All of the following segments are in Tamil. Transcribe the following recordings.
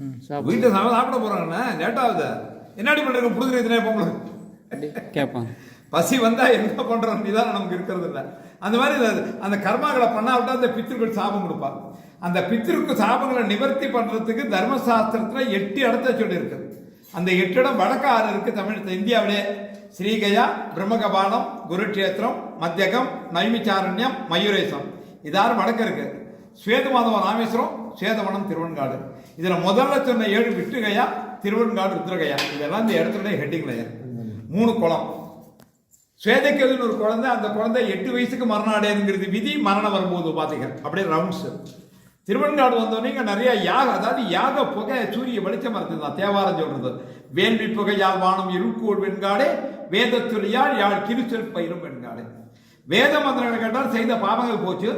வீட்டில் சாப்பிட. சாப்பிட. போறாங்கண்ணே. லேட்டாகுது. என்னடி பண்றீங்க புடுங்குறதுனே பொங்கலுக்கு கேட்பாங்க பசி வந்தா என்ன பண்றோம் நிதானம் நமக்கு இருக்கிறது இல்ல. அந்த மாதிரி அந்த கர்மாக்களை பண்ணாவிட்டா அந்த பித்திருக்கள் சாபம் கொடுப்பா. அந்த பித்திருக்கு சாபங்களை நிவர்த்தி பண்றதுக்கு தர்மசாஸ்திரத்துல எட்டு இடத்த சொல்லி இருக்கு அந்த எட்டு இடம் வடக்கு ஆறு இருக்கு தமிழ் இந்தியாவிலே. ஸ்ரீகயா பிரம்மகபாலம் குருட்சேத்திரம் மத்தியகம் நைமிச்சாரண்யம் மயூரேசம் இதாறு வடக்கு இருக்கு ஸ்வேதமாதவ ராமேஸ்வரம் சுவேதவனம் திருவன்காடு இதில் முதல்ல சொன்ன ஏழு விட்டுகையா திருவன்காடு ருத்ரகையா. இதெல்லாம் இந்த இடத்துல ஹெட்டிங் லேயர் மூணு குளம். சுவேதக்கேதுன்னு ஒரு குழந்தை அந்த குழந்தை எட்டு வயசுக்கு மரணம் அடையுங்கிறது விதி மரணம் வரும்போது பார்த்தீங்க அப்படியே ரவுண்ட்ஸு திருவெண்காடு வந்தோடனே இங்கே நிறைய யாக அதாவது யாக புகை சூரிய வெளிச்சம் மரத்து தான் தேவாரம் சொல்றது. வேள்வி புகையால் வானம் இருக்கூர் வெண்காடே வேதத்துளியால் யாழ் கிருச்சல் பயிரும் வெண்காடே வேத மந்திரங்களை கேட்டால் செய்த பாவங்கள் போச்சு.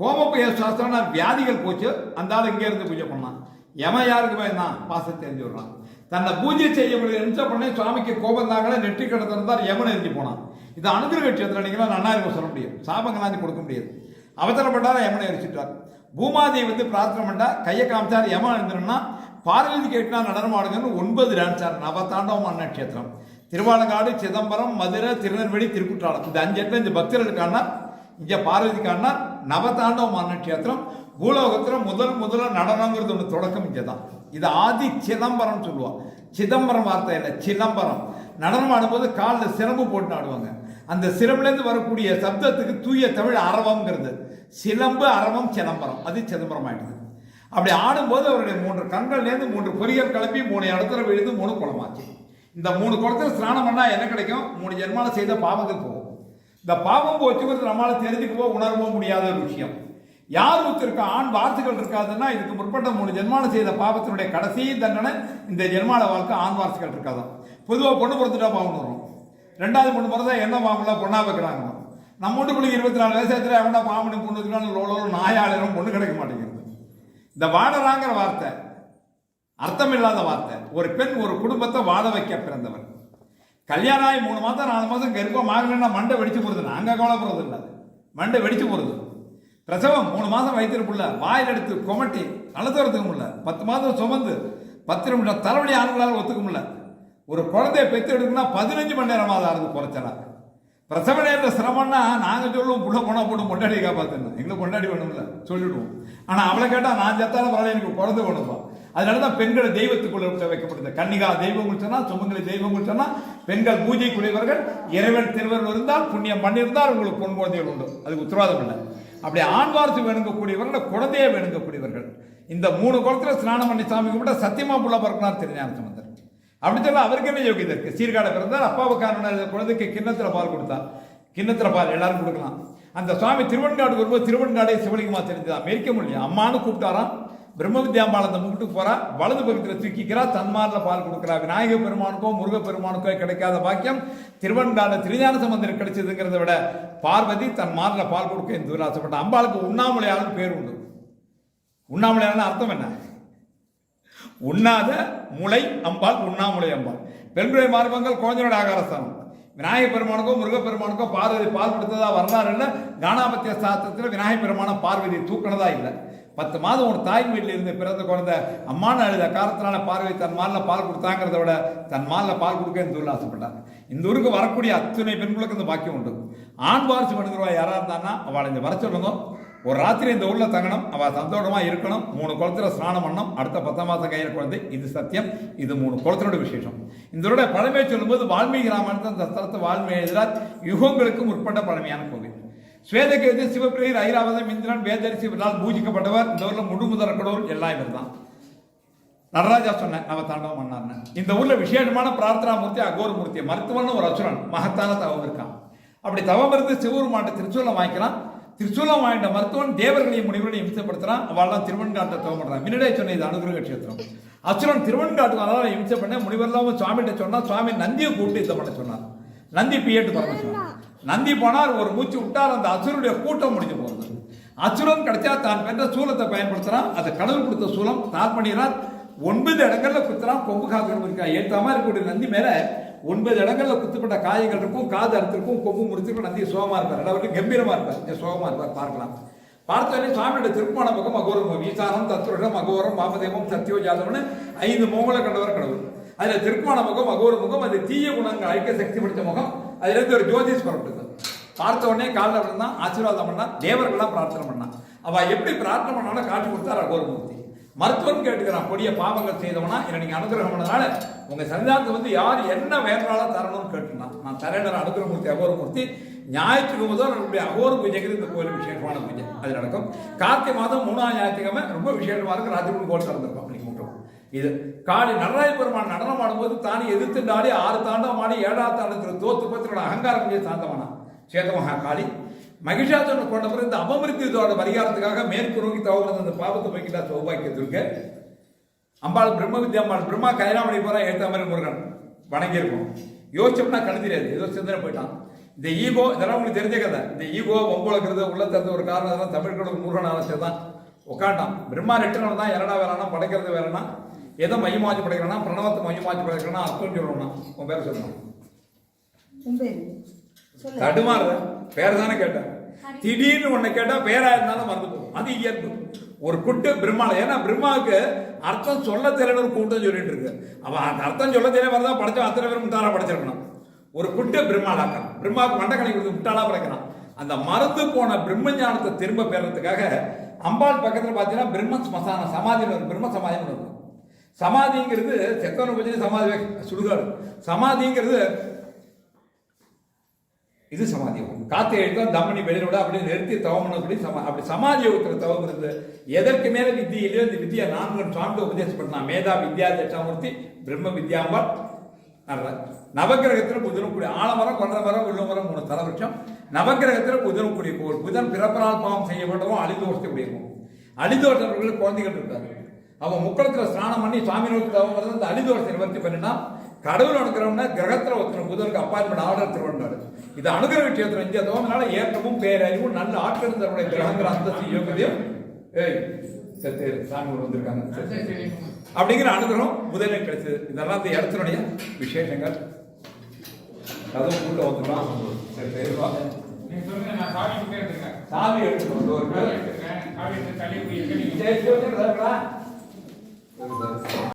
கோமபய சாஸ்திரம்னா வியாதிகள் போச்சு அந்த ஆள் இங்கே இருந்து பூஜை பண்ணான் எம யாருக்கு பயந்தான் பாசத்தை தெரிஞ்சு விடுறான். தன்னை பூஜை செய்ய முடியல நிமிஷம் பண்ணி சுவாமிக்கு கோபம் தாங்களே நெற்றி கடை திறந்தார் எரிஞ்சு போனான். இது அனுகிரக கட்சத்தில் நீங்களா நன்னா இருக்கும் சொல்ல முடியும் சாபங்களாந்தி கொடுக்க முடியாது. அவசரப்பட்டார யமனை எரிச்சிட்டார். பூமாதேவி வந்து பிரார்த்தனை பண்ணா கையை காமிச்சார் எமன் எழுந்துருன்னா பார்வதி கேட்டினா நடனமாடுங்கன்னு ஒன்பது டான்ஸார் நவதாண்டவமான நட்சத்திரம் திருவாலங்காடு சிதம்பரம் மதுரை திருநெல்வேலி திருக்குற்றாலம். இந்த அஞ்சு இடத்துல இந்த பக்தர்களுக்கான இங்கே பார்வதிக்கான நவதாண்டவ நட்சத்திரம் பூலோகத்தில் முதல் முதல்ல நடனங்கிறது ஒன்று தொடக்கம் இங்கே தான் இது ஆதி சிதம்பரம் சொல்லுவான் சிதம்பரம் வார்த்தை இல்லை சிதம்பரம். நடனம் ஆடும்போது காலில் சிரம்பு போட்டு ஆடுவாங்க. அந்த சிரம்புலேருந்து வரக்கூடிய சப்தத்துக்கு தூய தமிழ் அரவம்ங்கிறது. சிலம்பு அரவம் சிதம்பரம். அது சிதம்பரம் ஆயிடுது. அப்படி ஆடும்போது அவருடைய மூன்று கண்கள்லேருந்து மூன்று பொரியல் கிளப்பி மூணு இடத்துல விழுந்து மூணு குளமாச்சு. இந்த மூணு குளத்தில் ஸ்நானம் பண்ணால் என்ன கிடைக்கும்? மூணு ஜென்மாவில் செய்த பாவங்கள் போகும். இந்த பாவம் போச்சுங்கிறது நம்மளால தெரிஞ்சுக்கவோ உணரவோ முடியாத ஒரு விஷயம். யார் ஒருத்தருக்கு ஆண் வார்த்தைகள் இருக்காதுன்னா இதுக்கு முற்பட்ட மூணு ஜென்மால செய்த பாவத்தினுடைய கடைசி தண்டனை இந்த ஜென்மால வாழ்க்கை ஆண் வார்த்தைகள் இருக்காதான். பொதுவாக பொண்ணு பிறந்துட்டா பாவம் வரும். ரெண்டாவது பொண்ணு பிறந்தா என்ன பாவம்லாம் பொண்ணா வைக்கிறாங்க. நம்ம வீட்டுக்குள்ள இருபத்தி நாலு வயசுல எவனா பாவனி பொண்ணு வச்சுக்கான லோலோ நாயாளரும் பொண்ணு கிடைக்க மாட்டேங்கிறது இந்த வாழறாங்கிற வார்த்தை அர்த்தமில்லாத வார்த்தை. ஒரு பெண் ஒரு குடும்பத்தை வாழ வைக்க பிறந்தவர் கல்யாணம் ஆகி மூணு மாதம் நாலு மாதம் கருப்பாக ஆகலைன்னா மண்டை வெடிச்சு போகிறது நாங்கள் கவலைப்படுறது இல்லை மண்டை வெடிச்சு போகிறது பிரசவம் மூணு மாதம் வயிற்றுக்குள்ள வாயில் எடுத்து கொமட்டி அழுத்துறதுக்கு முடியல. பத்து மாதம் சுமந்து பத்து நிமிஷம் தலைவலி ஆண்களால் ஒத்துக்க முடியல. ஒரு குழந்தைய பெற்று எடுக்கணும்னா பதினஞ்சு மணி நேரமாக ஆகுது குறைச்சலா பிரசவ நேரத்தில் சிரமம்னா நாங்கள் சொல்லுவோம் புள்ள போனால் போட்டு கொண்டாடி காப்பாற்றணும் எங்களை கொண்டாடி வேணும்ல சொல்லிடுவோம். ஆனால் அவளை கேட்டால் நான் செத்தாலும் பரவாயில்ல எனக்கு குழந்தை வேணும்பா அதனால தான் பெண்களை தெய்வத்துக்குள்ள வைக்கப்பட்டது வைக்கப்படுது கன்னிகா தெய்வங்கள் சொன்னால் சுமங்கலி தெய்வங்கள் சொன்னால் பெண்கள் பூஜைக்குரியவர்கள் இறைவன் திருவருள் இருந்தால் புண்ணியம் பண்ணியிருந்தால் உங்களுக்கு பொன் குழந்தைகள் உண்டு. அதுக்கு உத்தரவாதம் இல்லை. அப்படி ஆண்வார்த்து வேணுங்கக்கூடியவர்கள் குழந்தையை வேணுங்கக்கூடியவர்கள். இந்த மூணு குளத்தில் ஸ்நானம் பண்ணி சாமி கும்பிட்டா சத்தியமா புள்ள பிறக்கணும் திருஞான சம்பந்தர். அப்படி சொல்ல அவருக்கு என்ன யோகியதை இருக்கு? சீர்காழ பிறந்தார் காரணம் குழந்தைக்கு கிண்ணத்தில் பால் கொடுத்தா. கிண்ணத்தில் பால் எல்லாரும் கொடுக்கலாம். அந்த சுவாமி திருவன்காடு வரும்போது திருவன்காடே சிவலிங்கமா தெரிஞ்சதா மெரிக்க முடியும் அம்மானு கூப்பிட்டாராம். பிரம்ம வித்யாம்பாள் அந்த போறா வலது பக்கத்தில் தூக்கிக்கிறா தன்மாரில் பால் கொடுக்குறா. விநாயக பெருமானுக்கோ முருக பெருமானுக்கோ கிடைக்காத பாக்கியம் திருவன்கால திருஞான சம்பந்தர் கிடைச்சதுங்கிறத விட பார்வதி தன் மாரில் பால் கொடுக்க இந்த ஆசைப்பட்ட அம்பாளுக்கு உண்ணாமலையாளன் பேர் உண்டு. உண்ணாமலையாளன் அர்த்தம் என்ன? உண்ணாத முளை அம்பாள் உண்ணாமுலை அம்பாள். பெண்களுடைய மார்பங்கள் குழந்தையோட ஆகாரஸ்தானம். விநாயக பெருமானுக்கோ முருகப்பெருமானுக்கோ பார்வதி பால் கொடுத்ததா வரலாறு இல்லை. கானாபத்திய சாஸ்திரத்தில் விநாயக பெருமான பார்வதி தூக்கினதா இல்லை. பத்து மாதம் ஒரு தாய் வீட்டில் இருந்து பிறந்த குழந்தை அம்மான அழுத காரத்தினால பார்வை தன் மாலில் பால் கொடுத்தாங்கிறத விட தன் மாலில் பால் கொடுக்க இந்த ஊரில் ஆசைப்பட்டாங்க இந்த ஊருக்கு வரக்கூடிய அத்தனை பெண்களுக்கு இந்த பாக்கியம் உண்டு. ஆண் வாரிசு பண்ணுகிறவா யாராக இருந்தான்னா அவளை இந்த வர சொல்லணும் ஒரு ராத்திரி இந்த ஊரில் தங்கணும் அவள் சந்தோஷமாக இருக்கணும். மூணு குளத்துல ஸ்நானம் பண்ணணும். அடுத்த பத்தாம் மாதம் கையில் குழந்தை. இது சத்தியம். இது மூணு குளத்தினோட விசேஷம். இதோட பழமையை சொல்லும்போது வால்மீகி ராமன் அந்த ஸ்தலத்தை வால்மீகி எழுதினார் யுகங்களுக்கு முற்பட்ட பழமையான கோவில். ஸ்வேதகேது சிவபிரியர் ஐராவதம் இந்திரன் வேதரிசி இவரால் பூஜிக்கப்பட்டவர் இந்த ஊர்ல முழுமுதற கடவுள் எல்லாம் இவர் தான் நடராஜா சொன்னேன் அவ தாண்டவம் பண்ணார்னு இந்த ஊர்ல விசேஷமான பிரார்த்தனா மூர்த்தி அகோர மூர்த்தி மருத்துவன் ஒரு அசுரன் மகத்தான தவம் இருக்கான். அப்படி தவம் இருந்து சிவபெருமாட்ட திருச்சூலம் வாங்கிக்கலாம் திருச்சூலம் வாங்கிட்ட மருத்துவன் தேவர்களையும் முனிவர்களையும் இம்சப்படுத்துறான். அவள்லாம் திருவன்காட்டை தவம் பண்றான். முன்னாடியே சொன்ன இது அனுகிரக கட்சத்திரம் அசுரன் திருவன்காட்டுக்கு அதனால இம்சை பண்ண முனிவர்லாம் சுவாமிகிட்ட சொன்னா சுவாமி நந்தியை கூப்பிட்டு இதை பண்ண சொன்னார். நந்தி பியட்டு பண்ண சொன்னார் நந்தி போனார் ஒரு மூச்சு விட்டால் அந்த அசுரனுடைய கூட்டம் முடிஞ்சு போகுது. அசுரன் கிடைச்சா தான் பெற்ற சூலத்தை பயன்படுத்துகிறான் அது கடவுள் கொடுத்த சூலம். தான் பண்ணிடுறான் ஒன்பது இடங்கள்ல குத்துறான். கொம்பு காக்கணும் இருக்கா. ஏத்தாம இருக்கக்கூடிய நந்தி மேல ஒன்பது இடங்கள்ல குத்துப்பட்ட காயங்கள் இருக்கும். காது அறுத்திருக்கும். கொம்பு முடிச்சிருக்கும் நந்தி சோகமா இருப்பார். அதாவது கம்பீரமா இருப்பார். இங்க சோகமா இருப்பார். பார்க்கலாம். பார்த்தோன்னே சுவாமியோட திருப்பான பக்கம் அகோரம். ஈசானம் தத்ருடம் அகோரம் வாமதேவம் சத்யோ ஜாதவம்னு ஐந்து முகங்களை கண்டவர் கடவுள். அதுல திருப்பான முகம் அகோர முகம் அது தீய குணங்கள் அழிக்க சக்தி பிடிச்ச முகம். அதுல இருந்து ஒரு ஜோதிஷ் புறப்படுது பார்த்த உடனே காலில் விழுந்தான் ஆசீர்வாதம் பண்ணா தேவர்கள்லாம் பிரார்த்தனை பண்ணான். அவள் எப்படி பிரார்த்தனை பண்ணாலும் காட்சி கொடுத்தார் அகோரமூர்த்தி மருத்துவம் கேட்டுக்கிறான் கொடிய பாவங்கள் செய்தவனா? என்னை நீங்கள் அனுகிரகம் பண்ணனால உங்கள் சன்னிதானத்தை வந்து யார் என்ன வேண்டாலும் தரணும்னு கேட்டுனான் நான் தரேன் அனுகிரகமூர்த்தி அகோரமூர்த்தி. ஞாயிற்றுக்கு முதல் நம்முடைய அகோர பூஜைக்கு இந்த கோயில் விசேஷமான பூஜை. அது நடக்கும். கார்த்திகை மாதம் மூணாம் ஞாயிற்றுக்கிழமை ரொம்ப விசேஷமாக இருக்கு. ராஜகுரு கோயில் திறந்திருக்கும் நீங்கள் இது காளி நடராஜ பெருமான் நடனம் ஆடும்போது தானே எதிர்த்து ஆறு தாண்டவம் ஆடி ஏழாவது தாண்டத்தில் தோத்து பத்திரோட அகங்காரம் பூஜை சாந்தமானா சேதமகா காளி மகிஷாசுரனை கொண்ட பிறகு இந்த அபமிருத்தியத்தோட பரிகாரத்துக்காக மேற்கு நோக்கி தவறு அந்த பாவத்தை போய்கிட்டா சௌபாக்கியத்திற்கு அம்பாள் பிரம்ம வித்யா அம்பாள் பிரம்மா கைலாமணி போறா ஏற்ற மாதிரி முருகன். வணங்கியிருக்கும். யோசிச்சோம்னா கண் தெரியாது ஏதோ சிந்தனை போயிட்டான். இந்த ஈகோ இதெல்லாம் உங்களுக்கு தெரிஞ்ச கதை. இந்த ஈகோ ஒம்பளக்கிறது உள்ள தந்த ஒரு காரணம் அதெல்லாம் தமிழ்களோட முருகன் ஆலோசனை தான். உட்காண்டான் பிரம்மா ரெட்டனவன் தான் இரடா வேறானா படைக்கிறது வேறனா எதை மையமாச்சு படைக்கிறானா பிரணவத்தை மையமாச்சு படைக்கிறானா அர்த்தம் சொல்லணும்னா. உன் பேர் சொல்லணும் உன் தடுமாறுற பேர் தானே கேட்டேன் திடீர்னு உன்னை கேட்டா பேரா இருந்தாலும் மறந்து போகும். அது இயல்பு. ஒரு குட்டு பிரம்மால ஏன்னா பிரம்மாவுக்கு அர்த்தம் சொல்ல தெரியல ஒரு கூட்டம் சொல்லிட்டு இருக்கு. அவன் அந்த அர்த்தம் சொல்ல தெரிய வரதான் படிச்சா அத்தனை பேர் முட்டாளா படிச்சிருக்கணும். ஒரு குட்டு பிரம்மாளாக்கான் பிரம்மாவுக்கு மண்டக்கணி கொடுத்து முட்டாளா படைக்கிறான் அந்த மறந்து போன பிரம்ம ஞானத்தை திரும்ப பெறதுக்காக அம்பாள் பக்கத்துல பாத்தீங்கன்னா பிரம்ம ஸ்மசான சமாதின்னு ஒரு பிரம்ம சமாதின்னு இருக்கும் சமாதிங்கிறது செத்தவனை பற்றி சமாதி சுடுகாடு. சமாதிங்கிறது இது சமாதி. யோகம் காத்து எழுத்தா தம்மணி வெளியில விட அப்படியே நிறுத்தி தவம் அப்படி சமா அப்படி சமாதி யோகத்தில் தவம் இருந்து எதற்கு மேல வித்தி இல்லையோ இந்த வித்தியா நான்கு சுவாமி உபதேசம் பண்ணலாம். மேதா வித்யா தட்சாமூர்த்தி பிரம்ம வித்யாம்பாள் நல்ல நவக்கிரகத்துல புதனும் கூடிய ஆலமரம் கொண்ட மரம் உள்ளமரம் மூணு தலவட்சம் நவகிரகத்தில் புதனும் கூடிய கோவில் புதன் பிறப்பனால் பாவம் செய்யப்பட்டவன் அழிதோஷத்தை கூடியிருக்கும் அழிதோஷர்களுக்கு குழந்தைகள் இருக்காரு அவன் முக்கடத்தில் ஸ்நானம் பண்ணி சுவாமி நோக்கி தவம் அந்த அழிதோஷத்தை நிவர்த்தி பண்ணினா கடவுள் அனுக்கிறவன கிரகத்துல ஒருத்தன புதனுக்கு அப்பாயின்மெண்ட் ஆர்டர் திருவண்ணாடு இது அனுகிரக விஷயத்துல இந்த தவங்களால ஏற்றமும் பேரறிவும் நல்ல ஆட்கள் தன்னுடைய கிரகங்கிற அந்தஸ்து யோகதையும் ஏய் செத்து சாமி வந்திருக்காங்க. அப்படிங்கிற அனுகிரகம் முதலில் கிடைச்சது. இதெல்லாம் இந்த இடத்தினுடைய விசேஷங்கள். கதவு உள்ள வந்துடும் சரி சரி வா. நீங்க சொல்லுங்க நான் சாமி கிட்டே இருக்கேன் சாமி எடுத்துட்டு வந்து ஒரு சாமி எடுத்துக்கிறேன். சாமி எடுத்து போய்